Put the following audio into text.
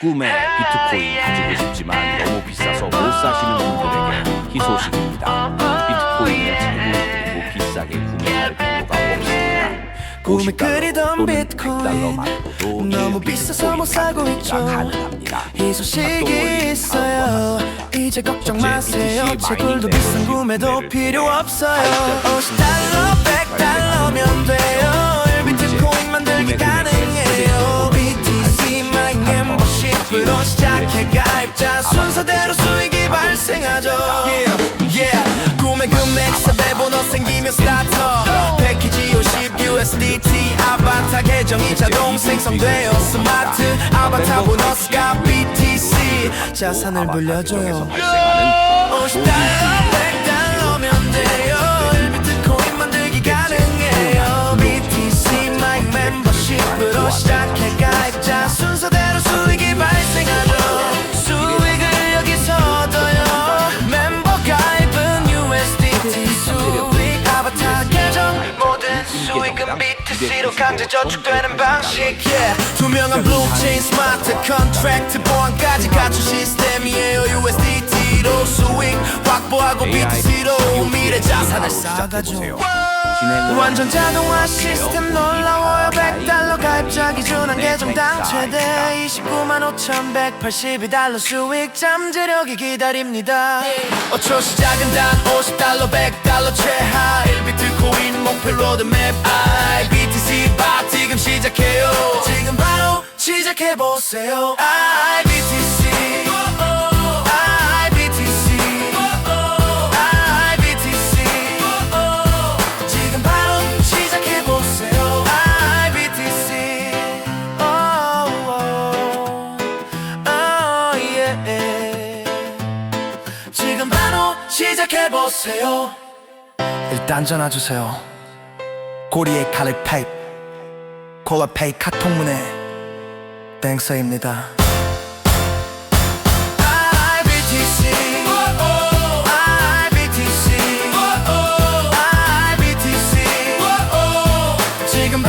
꿈에 비트코인 가지고 싶지만 너무 비싸서 못 사시는 분들에게 희소식입니다. 비트코인은 재고 그리고 비싸게 구매할 필요가 없습니다. 꿈에 50달러 그리던 또는 비트코인 100달러 말고도 너무 1 비싸서 못 사고 있죠. 가능합니다. 이 소식이 있어요 이제 걱정 마세요 채굴도 비싼 구매도 필요 없어요 50달러 100 멤버십으로 시작해 가입자. 순서대로 수익이 발생하죠. Yeah, yeah. 구매 금액 3배 보너 생기면 스타터. 패키지 50 USDT 아바타 계정이 자동 생성되어 스마트 아바타 보너스가 BTC 자산을 불려줘요. 발생하는 50달러 100달러 BTC로 강제 저축되는 방식 yeah. 투명한 블록체인 스마트 컨트랙트 보안까지 갖춘 시스템이에요 USDT로 수익 확보하고 BTC로 미래 자산을 쌓아가죠. 완전 자동화 시스템 놀라워요. 100달러 가입자 기준 한 계정당 최대 29만 5,182달러 수익 잠재력이 기다립니다. 5초 시작은 단 50달러 100달러 최하 1비트코인 목표 로드맵 IBTC 바 지금 시작해요. 지금 바로 시작해보세요. IBTC IBTC IBTC 지금 바로 시작해보세요. IBTC oh, oh, oh. 지금 바로 시작해보세요. 일단 전화주세요. 고리의 칼을 페이 콜라페이 카톡 문의 땡서입니다. IBTC 지금